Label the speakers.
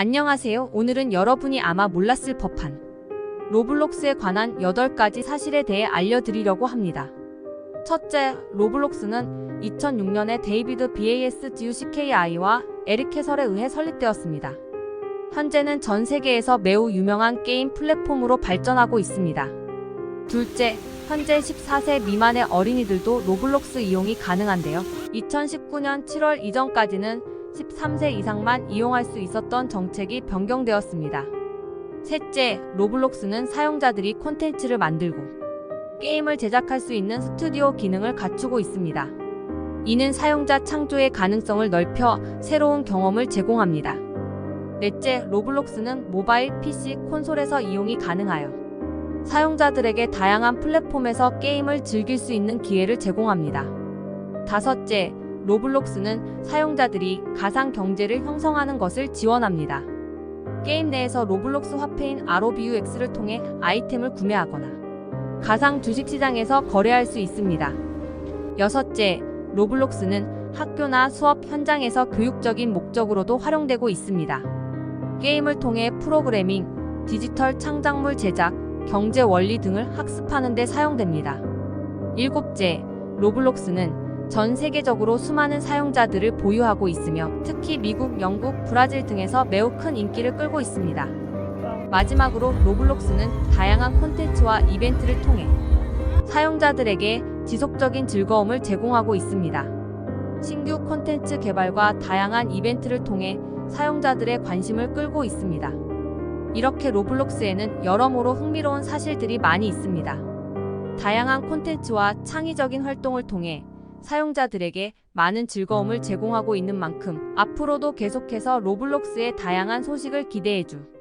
Speaker 1: 안녕하세요. 오늘은 여러분이 아마 몰랐을 법한 로블록스에 관한 8가지 사실에 대해 알려드리려고 합니다. 첫째, 로블록스는 2006년에 데이비드 BAS GUCKI와 에릭 캐설에 의해 설립되었습니다. 현재는 전 세계에서 매우 유명한 게임 플랫폼으로 발전하고 있습니다. 둘째, 현재 14세 미만의 어린이들도 로블록스 이용이 가능한데요. 2019년 7월 이전까지는 13세 이상만 이용할 수 있었던 정책이 변경되었습니다. 셋째, 로블록스는 사용자들이 콘텐츠를 만들고 게임을 제작할 수 있는 스튜디오 기능을 갖추고 있습니다. 이는 사용자 창조의 가능성을 넓혀 새로운 경험을 제공합니다. 넷째, 로블록스는 모바일, PC, 콘솔에서 이용이 가능하여 사용자들에게 다양한 플랫폼에서 게임을 즐길 수 있는 기회를 제공합니다. 다섯째, 로블록스는 사용자들이 가상 경제를 형성하는 것을 지원합니다. 게임 내에서 로블록스 화폐인 ROBUX를 통해 아이템을 구매하거나 가상 주식시장에서 거래할 수 있습니다. 여섯째, 로블록스는 학교나 수업 현장에서 교육적인 목적으로도 활용되고 있습니다. 게임을 통해 프로그래밍, 디지털 창작물 제작, 경제 원리 등을 학습하는 데 사용됩니다. 일곱째, 로블록스는 전 세계적으로 수많은 사용자들을 보유하고 있으며 특히 미국, 영국, 브라질 등에서 매우 큰 인기를 끌고 있습니다. 마지막으로 로블록스는 다양한 콘텐츠와 이벤트를 통해 사용자들에게 지속적인 즐거움을 제공하고 있습니다. 신규 콘텐츠 개발과 다양한 이벤트를 통해 사용자들의 관심을 끌고 있습니다. 이렇게 로블록스에는 여러모로 흥미로운 사실들이 많이 있습니다. 다양한 콘텐츠와 창의적인 활동을 통해 사용자들에게 많은 즐거움을 제공하고 있는 만큼 앞으로도 계속해서 로블록스의 다양한 소식을 기대해주.